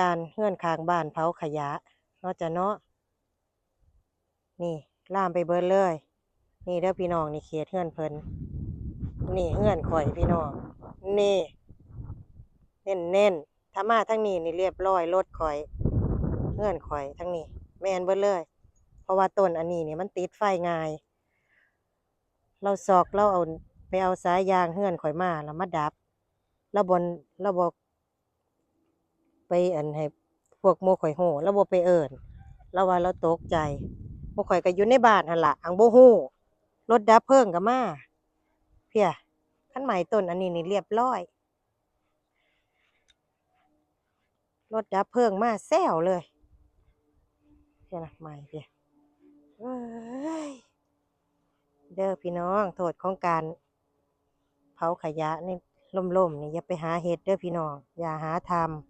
การเฮื่อนข้างบ้านเผาขยะเนาะจะเนาะนี่ล่ามไปเบิดเลย นี่เด้อพี่น้องนี่เขตเฮื่อนเพิ่นนี่เฮื่อนข่อยพี่น้อง นี่เน้นเน้นถ้ามาทั้งนี้นี่เรียบร้อยรถข่อยเฮื่อนข่อยทั้งนี้ แมนเบิดเลย เพราะว่าต้นอันนี้นี่มันติดไฟง่าย เราซอกเราเอาไปเอาสายยางเฮื่อนข่อยมาแล้วมาดับเราบนเราบอก ไปอันให้พวกโมข่อยโหเราบ่ไปเอิ้นเราว่าเราตกใจโมข่อยก็อยู่ในบ้านหั่นล่ะอังโบ่ฮู้รถดับเพลิงก็มาเพียคันใหม่ต้นอันนี้นี่เรียบร้อย รถดับเพลิงมาแซวเลยเพียนะใหม่เพียเอ้ยเด้อพี่น้องโทษของการเผาขยะในล่มๆนี่อย่าไปหาเฮ็ดเด้อพี่น้อง อย่าหาทำ